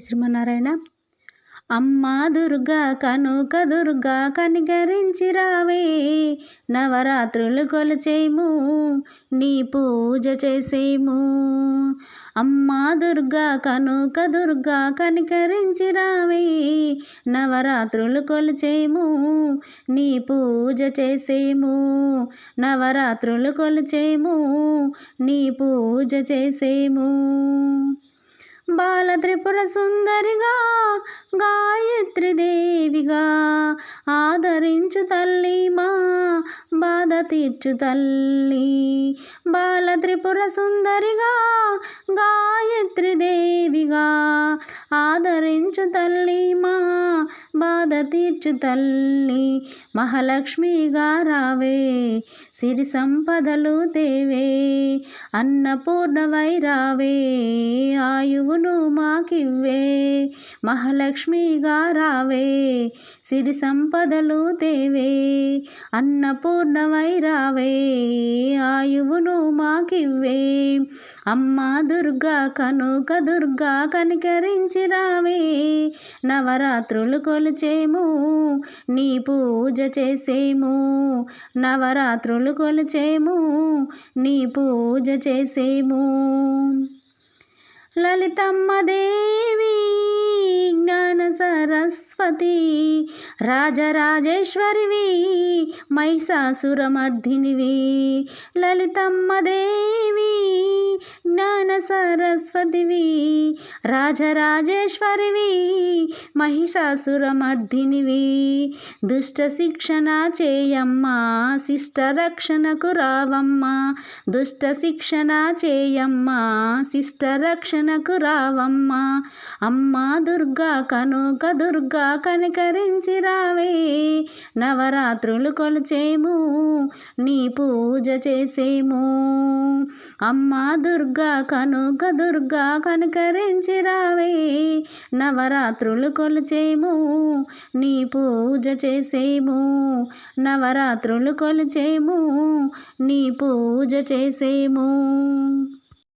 శ్రీమన్నారాయణ అమ్మా దుర్గా కనుక దుర్గా కనికరించి రావే నవరాత్రులు కొలిచేము నీ పూజ చేసేము. అమ్మా దుర్గా కనుక దుర్గా కనికరించి రావే నవరాత్రులు కొలిచేము నీ పూజ చేసేము. నవరాత్రులు కొలిచేము నీ పూజ చేసేము. బాల త్రిపుర సుందరిగా గాయత్రి దేవిగా. ఆదరించు తల్లి మా బాధ తీర్చు తల్లి. బాల త్రిపుర సుందరిగా గాయత్రి దేవిగా. ఆదరించు తల్లి మా బాధ తీర్చు తల్లి మహాలక్ష్మిగా రావే సిరి సంపదలు దేవే అన్నపూర్ణవై రావే ఆయువును మాకివ్వే మహాలక్ష్మిగా రావే సిరి సంపదలు దేవే అన్నపూర్ణవై రావే ఆయువును మాకివ్వే. అమ్మా దుర్గా కనుక దుర్గా కనికరించి రావే నవరాత్రులు కొలిచేము నీ పూజ చేసేము. నవరాత్రులు కొలిచేము నీ పూజ చేసేము. లలితమ్మ దేవి జ్ఞాన సరస్వతి రాజరాజేశ్వరివి మహిషాసురమర్ధినివి లలితమ్మ దేవి జ్ఞాన సరస్వతివి రాజరాజేశ్వరివి మహిషాసురమర్ధినివి దుష్ట శిక్షణ చేయమ్మా శిష్ట రక్షణకు రావమ్మా. దుష్ట శిక్షణ చేయమ్మా శిష్ట రక్షణకు రావమ్మా. అమ్మా దుర్గా కనుక దుర్గా కనికరించి రావే. నవరాత్రులు కొలిచేము నీ పూజ చేసేము. అమ్మా దుర్గా కనుక దుర్గా కనుకరించి రావే నవరాత్రులు కొలిచేము నీ పూజ చేసేము. నవరాత్రులు కొలిచేము నీ పూజ చేసేము.